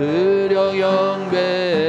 엎드려 경배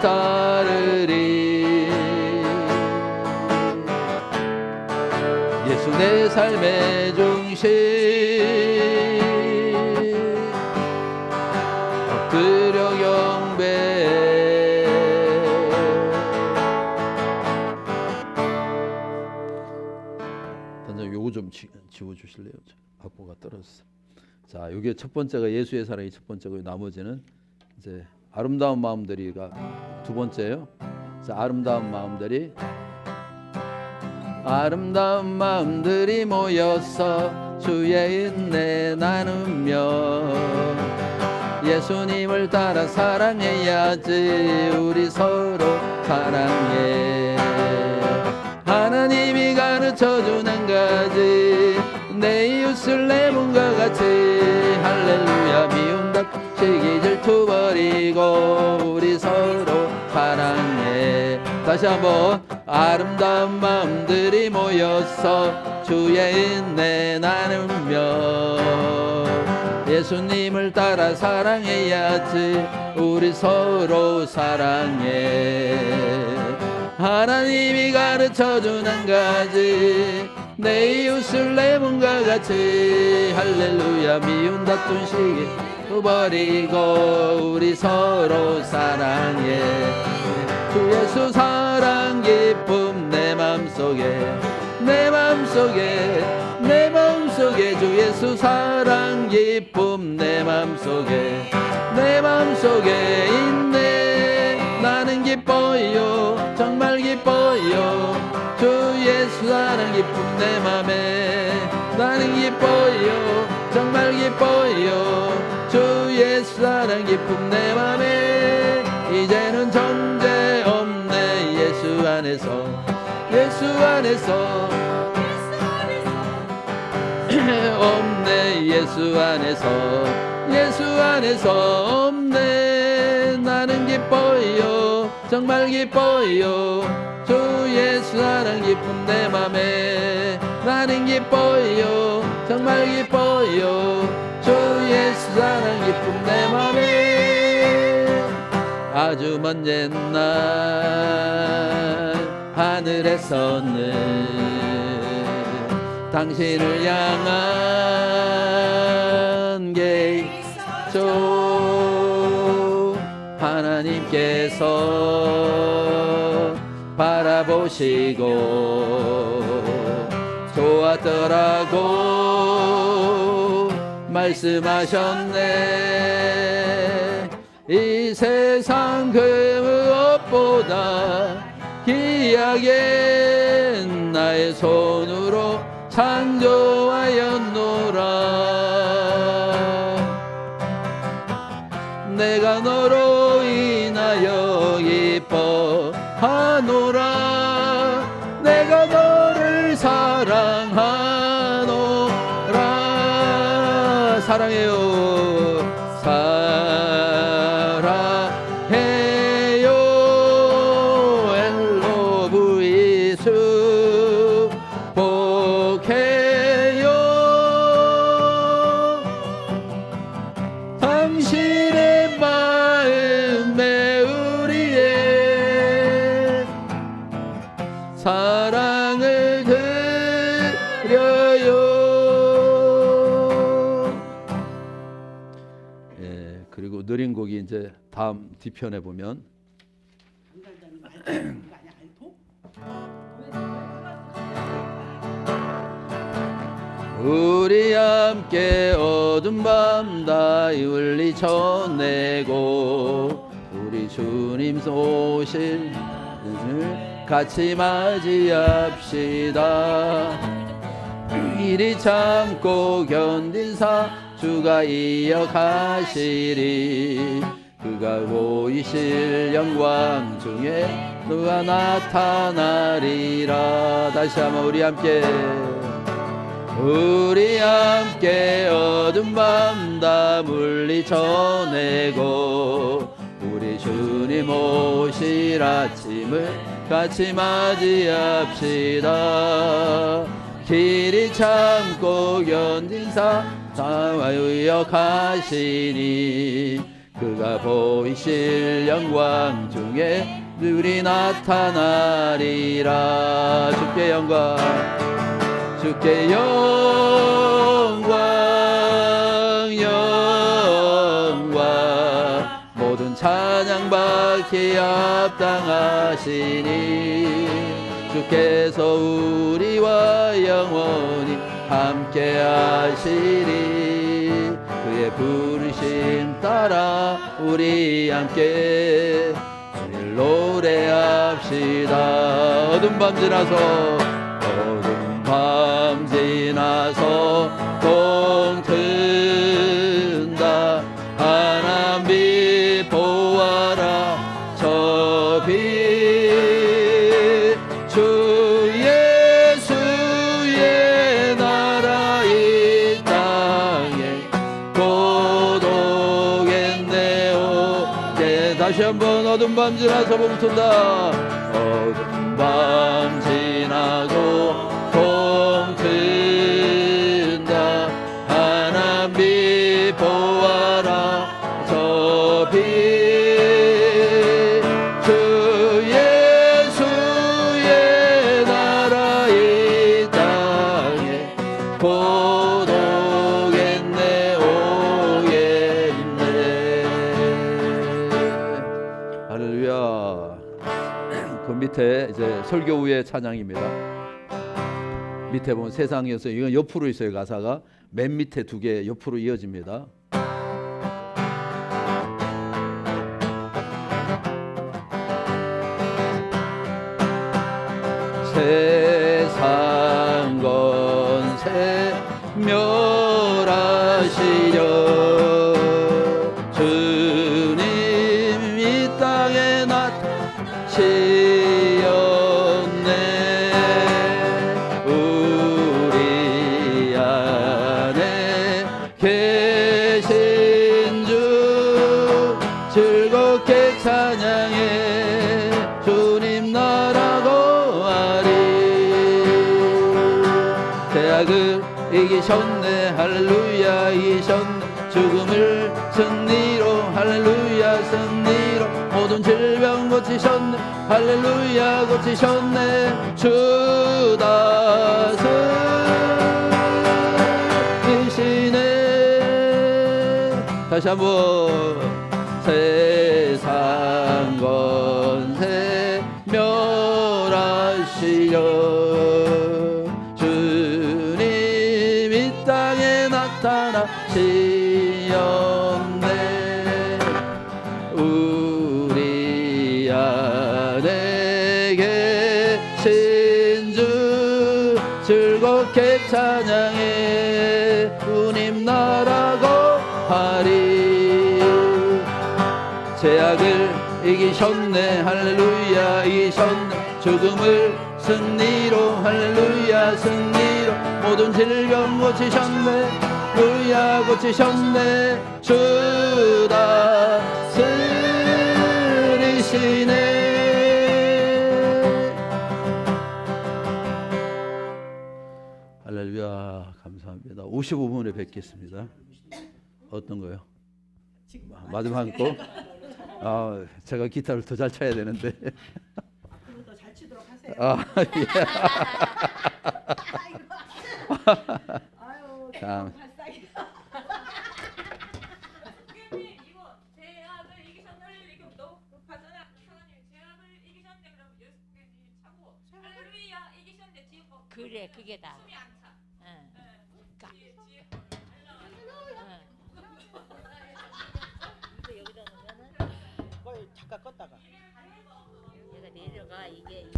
따르리 예수 내 삶의 중심 엎드려 경배 단장 요거 좀 지, 지워 주실래요? 악보가 떨어졌어. 자, 요게 첫 번째가 예수의 사랑이 첫 번째고 나머지는 이제 아름다운 마음들이가 두 번째예요. 자, 아름다운 마음들이 아름다운 마음들이 모여서 주의 은혜 나누며 예수님을 따라 사랑해야지 우리 서로 사랑해 하나님이 가르쳐 주는 가지 내 이웃을 내 몸과 같이 닥치기 질투 버리고 우리 서로 사랑해. 다시 한번 아름다운 마음들이 모여서 주의 은혜 나누며 예수님을 따라 사랑해야지 우리 서로 사랑해. 하나님이 가르쳐 주는 가지 내 이웃을 내 몸과 같이 할렐루야 미운 다툰 시기 버리고 우리 서로 사랑해. 주 예수 사랑 기쁨 내 맘속에 내 맘속에 내 맘속에. 주 예수 사랑 기쁨 내 맘속에 내 맘속에 있네. 나는 기뻐요 정말 기뻐요. 주 예수 사랑 기쁨 내 맘에 나는 기뻐요 정말 기뻐요 사랑 기쁨 내 맘에 이제는 정죄 없네. 예수 안에서 예수 안에서. 없네. 예수 안에서 예수 안에서 없네. 나는 기뻐요. 정말 기뻐요. 주 예수 사랑 기쁨 내 맘에 나는 기뻐요. 정말 기뻐요. 주 예수 사랑 기쁨 내 아주 먼 옛날 하늘에서는 당신을 향한 게 있죠 하나님께서 바라보시고 좋았더라고 말씀하셨네 이 세상 그 무엇보다 귀하게 나의 손으로 창조하였노 느린 곡이 이제 다음 뒤편에 보면? 우리 함께 어둠 밤 다이울리 쳐내고 우리 주님 오실 같이 맞이합시다 이리 참고 견딘 사 주가 이어가시리. 그가 보이실 영광 중에 누가 나타나리라. 다시 한번 우리 함께. 우리 함께 어둠 밤 다 물리쳐내고 우리 주님 오실 아침을 같이 맞이합시다. 길이 참고 견딘 사 와여 가시니 그가 보이실 영광 중에 누리 나타나리라. 주께 영광 주께 영광 영광. 모든 찬양 받기 합당하시니 주께서 우리와 영원히 함께 하시리. 그의 부르심 따라 우리 함께 주를 노래합시다. 어둠 밤 지나서 멈춘다. 어둠 밤 지나고 동튼다. 하나님 빛 보아라. 저빛 설교 후의 찬양입니다. 밑에 보면 세상에서 이건 옆으로 있어요 가사가. 맨 밑에 두 개 옆으로 이어집니다. 세상 건세 멸하시려 승리로 모든 질병 고치셨네. 할렐루야 고치셨네. 주다 승리시네 다시 한번 세상 즐겁게 찬양해 주님 나라고 하리. 제약을 이기셨네. 할렐루야. 이기셨네. 죽음을 승리로. 할렐루야. 승리로. 모든 질병 고치셨네. 할렐루야 고치셨네. 주다. 승리시네 감사합니다 55분에 뵙겠습니다 어떤 거요? 마지막 곡? 아, 제가 기타를 더 잘 쳐야 되는데. 앞으로도 잘 치도록 하세요. 아, 예. 아유, 참. 발사기. 선생 껐다가. 얘가 내려가 이게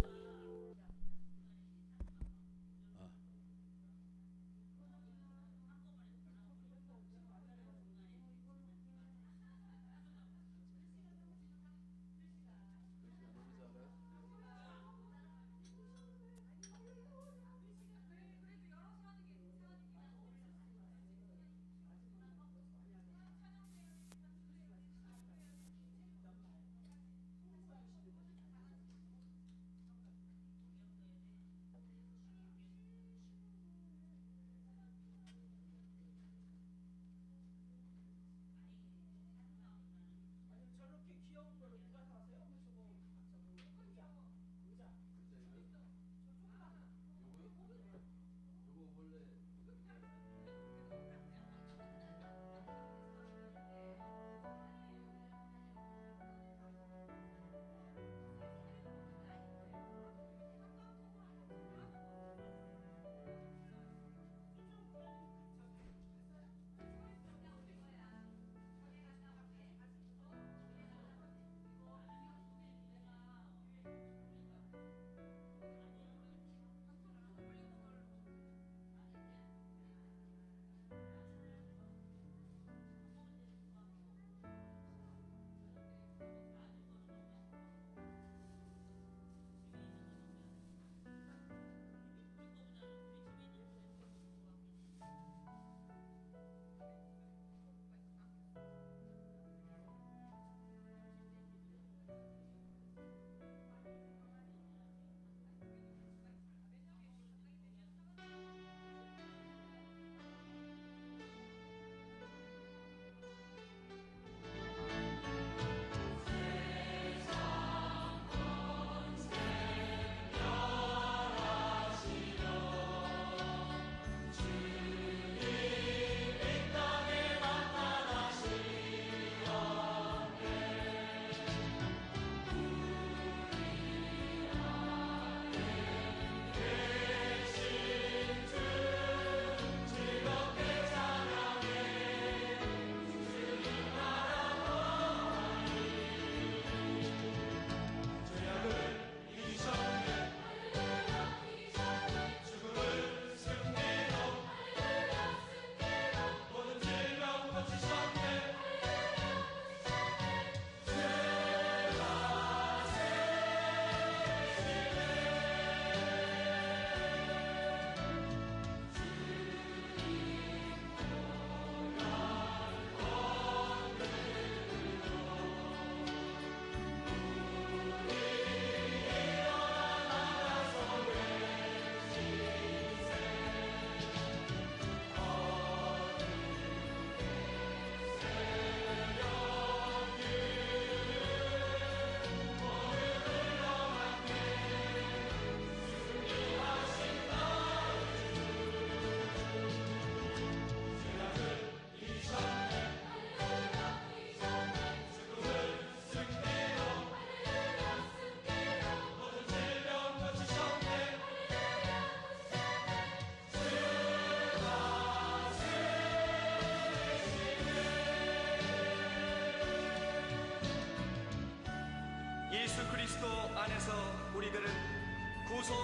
구속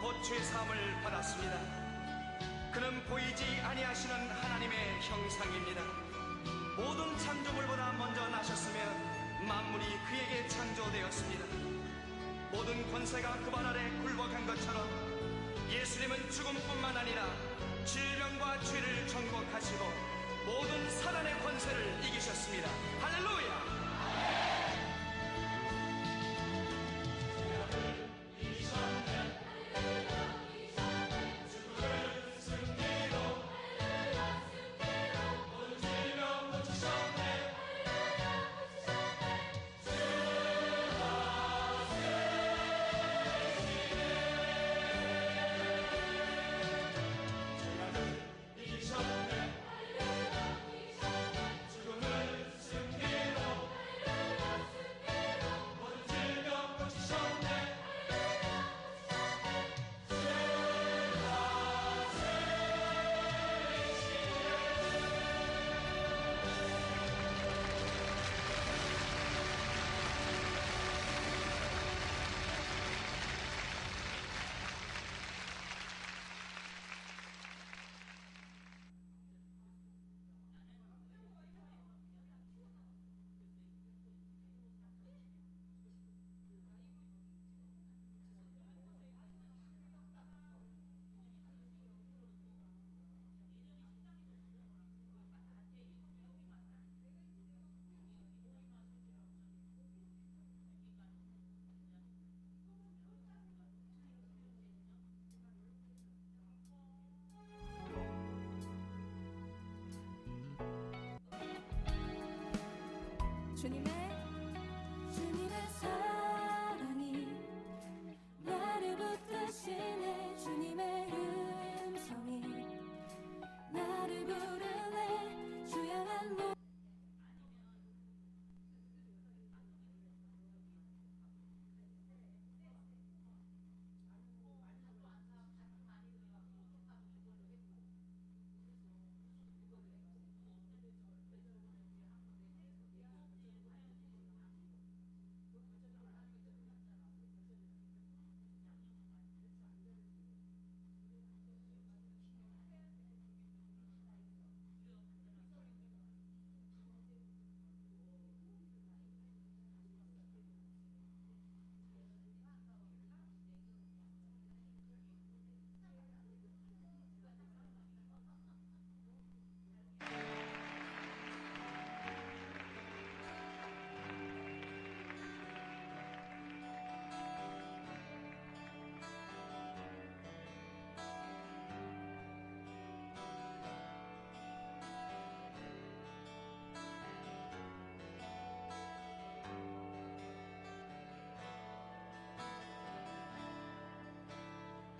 곧 죄사함을 받았습니다. 그는 보이지 아니하시는 하나님의 형상입니다. 모든 창조물보다 먼저 나셨으며 만물이 그에게 창조되었습니다. 모든 권세가 그 발 아래 굴복한 것처럼 예수님은 죽음뿐만 아니라 질병과 죄를 정복하시고 모든 사단의 권세를 이기셨습니다. 할렐루야!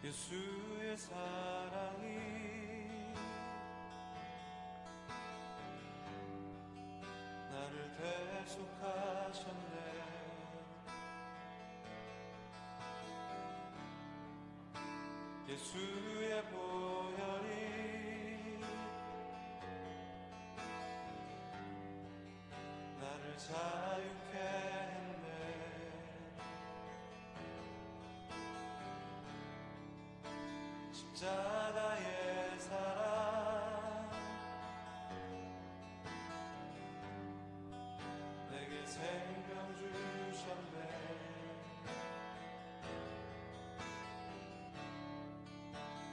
예수의 사랑이 나를 대속하셨네. 예수의 보혈이 나를 자유케 십자가의 사랑. 내게 생명 주셨네.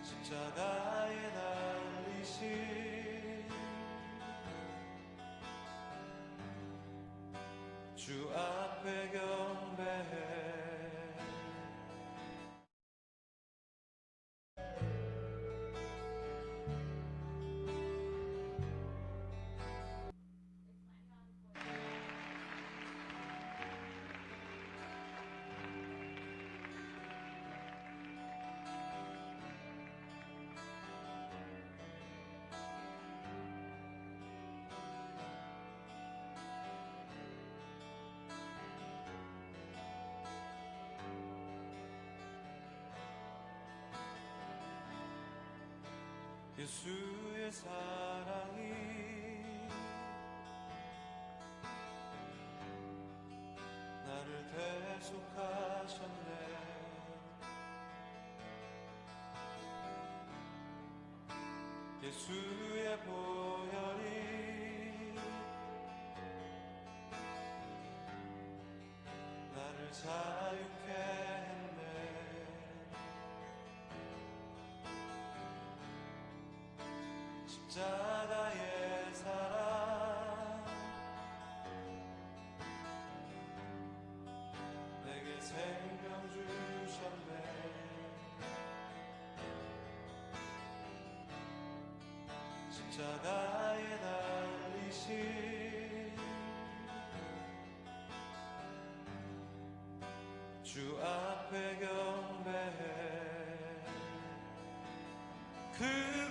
십자가에 날리신 주 앞에 경 예수의 사랑이 나를 약속하셨네. 예수의 보혈이 나를 자유케 십자가의 사랑. 내게 생명 주셨네. 십자가에 달리신 주 앞에 경배해. 그